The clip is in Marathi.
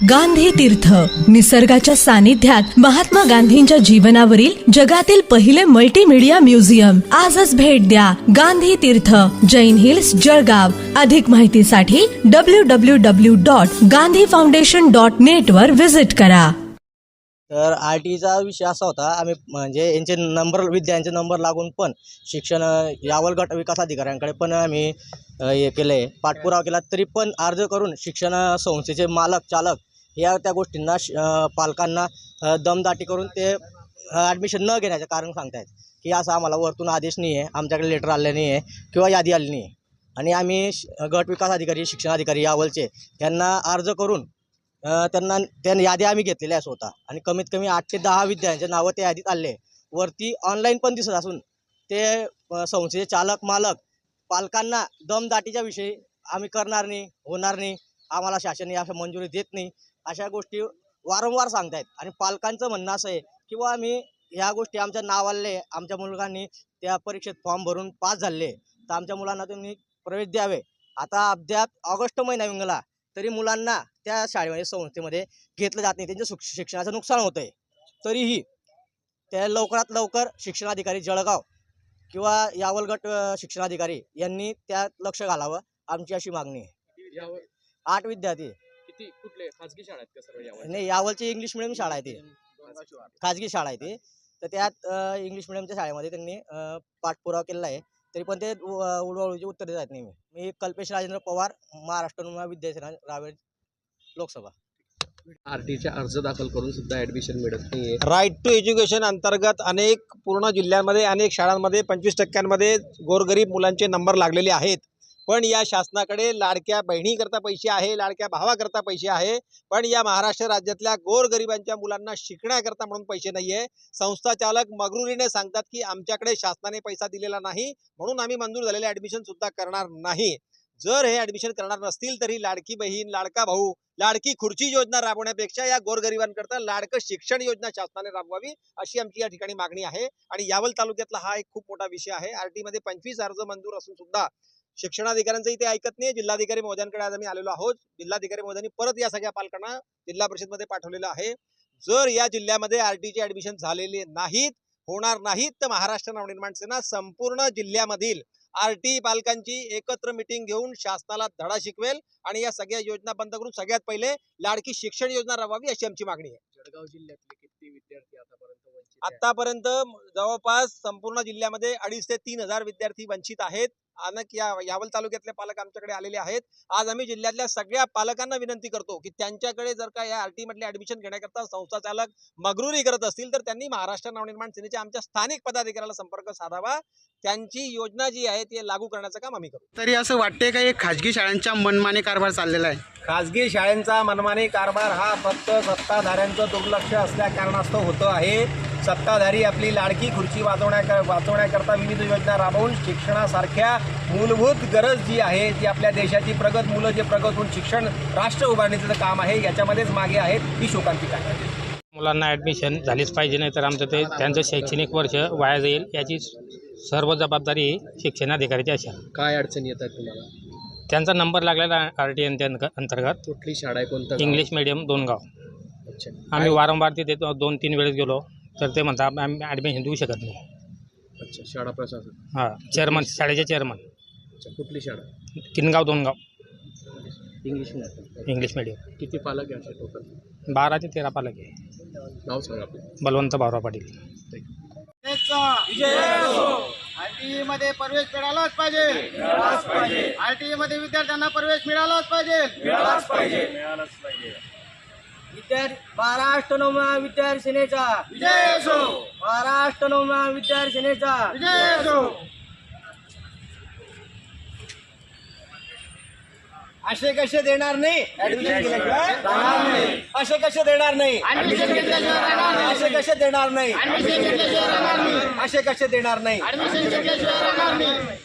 गांधी तीर्थ. निसर्गाच्या सानिध्यात महात्मा गांधींच्या जीवनावरील जगातील पहिले मल्टीमीडिया म्युझियम आजच भेट द्या गांधी तीर्थ जैन हिल्स जळगाव. अधिक माहितीसाठी W W W dot Gandhi foundation dot net वर व्हिजिट करा. तर आर टीचा विषय असा होता आम्ही म्हणजे यांचे नंबर विद्यांचे नंबर लागून पण शिक्षण यावल गट विकास अधिकाऱ्यांकडे पण आम्ही हे केलं आहे पाठपुरावा केला तरी पण अर्ज करून शिक्षण संस्थेचे मालक चालक या त्या गोष्टींना श- पालकांना दमदाटी करून ते ॲडमिशन न घेण्याचं कारण सांगतायत की असं आम्हाला वरतून आदेश नाही आहे आमच्याकडे लेटर आले नाही आहे किंवा यादी आली नाही आहे आणि आम्ही श- गट विकास अधिकारी शिक्षण अधिकारी यावलचे त्यांना अर्ज करून त्यांना त्या यादी आम्ही घेतलेल्या आहे स्वतः. आणि कमीत कमी आठ ते दहा विद्यार्थ्यांचे नावं त्या यादीत आले वरती ऑनलाईन पण दिसत असून ते संस्थेचे चालक मालक पालकांना दमदाटीच्या विषयी आम्ही करणार नाही होणार नाही. आम्हाला शासन या मंजुरी देत नाही. अशा गोष्टी वारंवार सांगतायत. आणि पालकांचं म्हणणं असं आहे किंवा आम्ही ह्या गोष्टी आमच्या नावाले आमच्या मुलांनी त्या परीक्षेत फॉर्म भरून पास झाले. तर आमच्या मुलांना तुम्ही प्रवेश द्यावे. आता अद्याप ऑगस्ट महिना विंगला तरी मुलांना त्या शाळेमध्ये संस्थेमध्ये घेतलं जात नाही. त्यांचं सुख शिक्षणाचं नुकसान होतं आहे तरीही त्या लवकरात लवकर शिक्षणाधिकारी जळगाव किंवा यावलगट शिक्षणाधिकारी यांनी त्यात लक्ष घालावं. आमची अशी मागणी आहे. आठ विद्यार्थी किती कुठले? खाजगी शाळा आहेत का सर्व यावर नाही यावलची इंग्लिश मिडियम शाळा आहे ती. खाजगी शाळा. आहे ती. तर त्यात अ, इंग्लिश मिडियमच्या शाळेमध्ये त्यांनी अ, पाठपुरावा केलेला आहे. तरी पण ते उ- अ, उडवाउडवीची उत्तर देत आहेत नेहमी. मी कल्पेश राजेंद्र पवार महाराष्ट्र विद्यासेना रावेर लोकसभा. आरटीचे अर्ज दाखल करून सुद्धा ऍडमिशन मिळत नाहीये. राईट टू एज्युकेशन अंतर्गत अनेक पूर्ण जिल्ह्यांमध्ये अनेक शाळांमध्ये पंचवीस टक्क्यांमध्ये गोरगरीब मुलांचे नंबर लागलेले आहेत. पण या शासनाकडे लाडक्या बहिणीकरता पैसे आहे लाडक्या भावाकरता पैसे आहे. पण या महाराष्ट्र राज्यातल्या गोरगरिबांच्या मुलांना शिकण्याकरता म्हणून पैसे नाही आहे संस्था चालक मगरुरीने सांगतात की आमच्याकडे शासनाने पैसा दिलेला नाही म्हणून आम्ही मंजूर झालेले ॲडमिशन सुद्धा करणार नाही. जर हे ॲडमिशन करणार नसतील तरी लाडकी बहीण लाडका भाऊ लाडकी खुर्ची योजना राबवण्यापेक्षा या गोरगरिबांकरता लाडकं शिक्षण योजना शासनाने राबवावी अशी आमची या ठिकाणी मागणी आहे. आणि यावल तालुक्यातला हा एक खूप मोठा विषय आहे. आरटी मध्ये पंचवीस अर्ज मंजूर असून सुद्धा शिक्षणाधिकाऱ्यांचं इथे ऐकत नाही जिल्हाधिकारी महोदयांकडे आज आम्ही आलेलो आहोत. जिल्हाधिकारी महोदयांनी परत या सगळ्या पालकांना जिल्हा परिषदमध्ये पाठवलेलं आहे. जर या जिल्ह्यामध्ये आरटीचे ऍडमिशन झालेले नाहीत होणार नाहीत तर महाराष्ट्र नवनिर्माण सेना संपूर्ण जिल्ह्यामधील आरटी पालकांची एकत्र मिटिंग घेऊन शासनाला धडा शिकवेल आणि या सगळ्या योजना बंद करून सगळ्यात पहिले लाडकी शिक्षण योजना राबवावी अशी आमची मागणी आहे. जळगाव जिल्ह्यातले किती विद्यार्थी आतापर्यंत? आतापर्यंत जवळपास संपूर्ण जिल्ह्यामध्ये अडीच ते तीन हजार विद्यार्थी वंचित आहेत. अनेक या यावल तालुक्यातले पालक आमच्याकडे आलेले आहेत. आज आम्ही जिल्ह्यातल्या सगळ्या पालकांना विनंती करतो की त्यांच्याकडे जर का या आरटी मधले ऍडमिशन घेण्याकरता संस्था चालक मगरुरी करत असतील तर त्यांनी महाराष्ट्र नवनिर्माण सेनेच्या आमच्या स्थानिक पदाधिकाऱ्याला संपर्क साधावा. त्यांची योजना जी आहे ती लागू करण्याचं काम आम्ही करू. तरी असं वाटते का एक खाजगी शाळांच्या मनमाने कारभार चाललेला आहे? खाजगी शाळांचा मनमानी कारभार हा फक्त सत्ताधाऱ्यांचं दुर्लक्ष असल्या कारणास्तव होतं आहे. सत्ताधारी आपली लाडकी खुर्ची वाचवण्या वाचवण्याकरता विविध योजना राबवून शिक्षणासारख्या मूलभूत गरज जी आहे ती आपल्या देशाची प्रगत मुलं जे प्रगत होऊन शिक्षण राष्ट्र उभारणीचं काम आहे याच्यामध्येच मागे आहेत ही शोकांतिका आहे. मुलांना ॲडमिशन झालीच पाहिजे नाही तर आमचं ते त्यांचं शैक्षणिक वर्ष वाया जाईल याची सर्व जबाबदारी शिक्षणाधिकाऱ्याची अशा काय अडचणी येतात तुम्हाला? त्यांचा नंबर लागलेला आर टी एन अंतर्गत. कुठली शाळा आहे कोणतं गाव? इंग्लिश मिडियम दोन गाव अच्छा. आम्ही वारंवार तिथे दो- दोन तीन वेळेस गेलो तर ते म्हणतात आम्ही ॲडमिशन देऊ शकत नाही. अच्छा शाळा प्रशासन. हां चेअरमन शाळेचे चेअरमन अच्छा कुठली शाळा? किनगाव दोन गाव इंग्लिश मीडियम इंग्लिश मिडियम किती पालक आहे असे टोटल बारा ते तेरा पालक आहे. नाव सांगा आपलं. बलवंत भाऊराव पाटील. आरटीई मध्ये प्रवेश मिळालाच पाहिजे. आरटीई मध्ये विद्यार्थ्यांना प्रवेश मिळालाच पाहिजे. विद्यार्थी महाराष्ट्र नवमा विद्यार्थी सेनेचा. विजय असो. महाराष्ट्र नवमा विद्यार्थी सेनेचा. असो कसे देणार नाही? ऍडमिशन केल्याशिवाय असे कसे देणार नाही. असे कसे देणार नाही. असे कसे देणार नाही? ऍडमिशन घेतल्याशिवाय राहणार नाही.